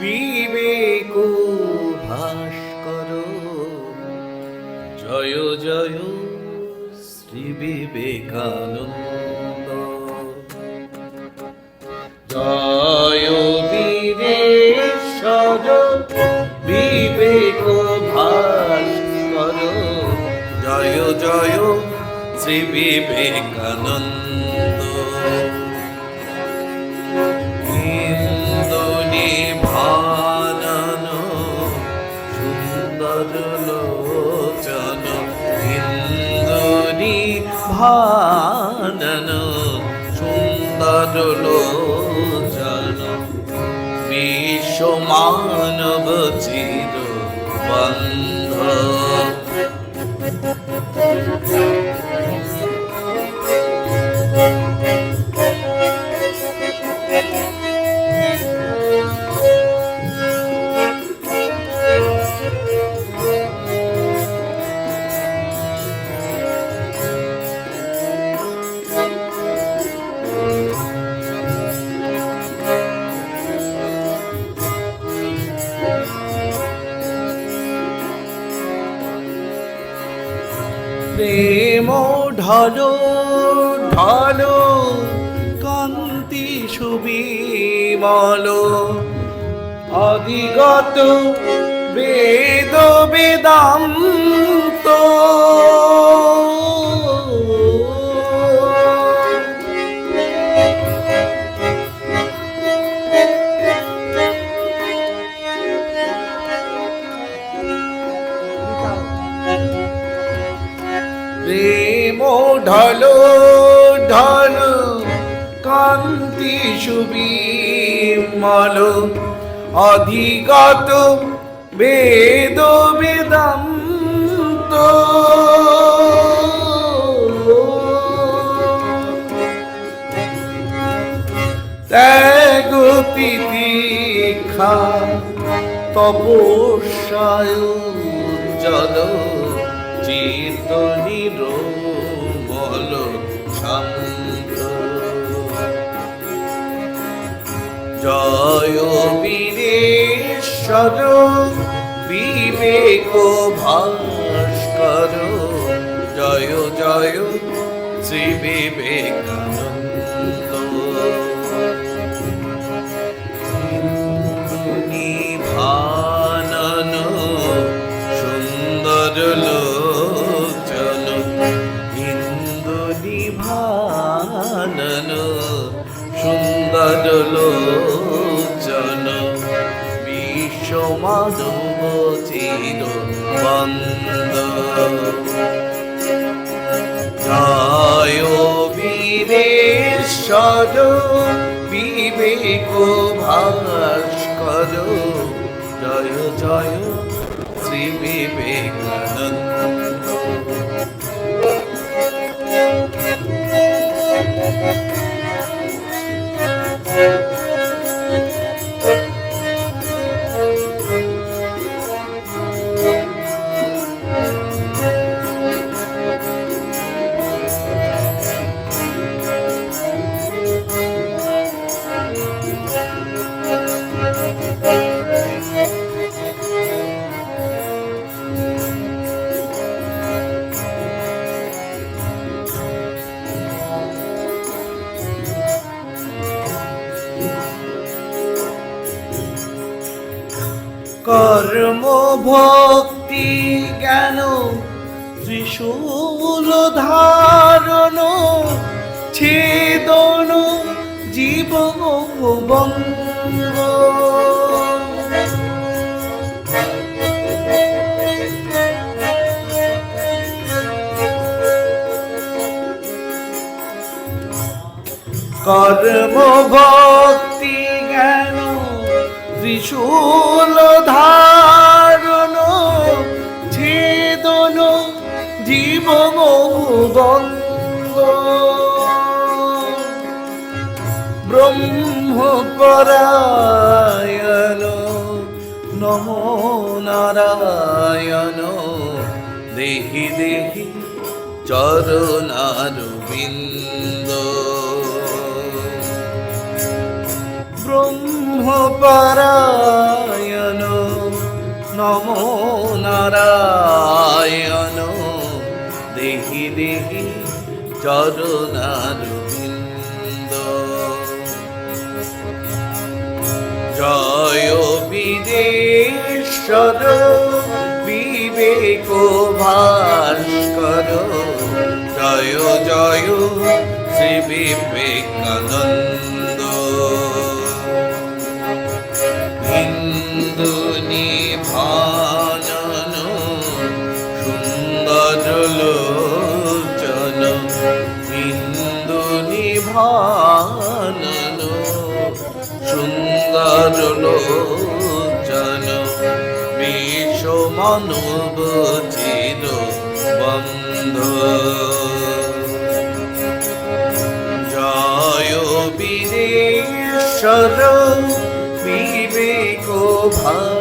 বিবেক ভাস্কর। জয় জয় শ্রী বিবেকানন্দ। জয় বীরেশ্বর বিবেক ভাস্কর। জয় জয় শ্রী বিবেকানন্দ। লোচন ইন্দুনি ভানন সুন্দর লোচন বিশ্ব মানব চির বন্ধ প্রেম ঢল ঢল কান্তি সুবিমল অধিগত বেদ বেদান্ত ঢলো ঢল কান্তি সুবিমল অধিগত বেদ বেদান্ত। ত্যাগ তিতিক্ষা তপস্যায় জল চিত নিরোমল বীরেশ্বর বিবেক ভাস্কর। জয় জয় শ্রী বিবেকানন্দ। নিভানন সুন্দর লোচন ইন্দু নিভানন সুন্দর লোচন। চির বন্দ জয় বীরেশ্বর বিবেক ভাস্কর। জয় জয় শ্রী বিবেকানন্দ। কর্ম ভক্তি জ্ঞান ত্রিশূল ধারণ ছেদন জীব কর্ম ভক্তি জ্ঞান ত্রিশূল ব্রহ্মপরায়ণ নমো নারায়ণ। দেহি দেহি চরণারবিন্দ। ব্রহ্মপরায়ণ নম নারায়ণ। দেহি দেহি চরণারবিন্দ। বিদেশ্বর বিবেক ভাস্কর জয় জয়, শ্রী বিবেকানন্দ। হিন্দু নিভানন সুন্দর লোচন। হিন্দু নিভানন সুন্দর লোচন। বিশ্ব মানব বন্ধ। জয় বীরেশ্বর বিবেক ভাস্কর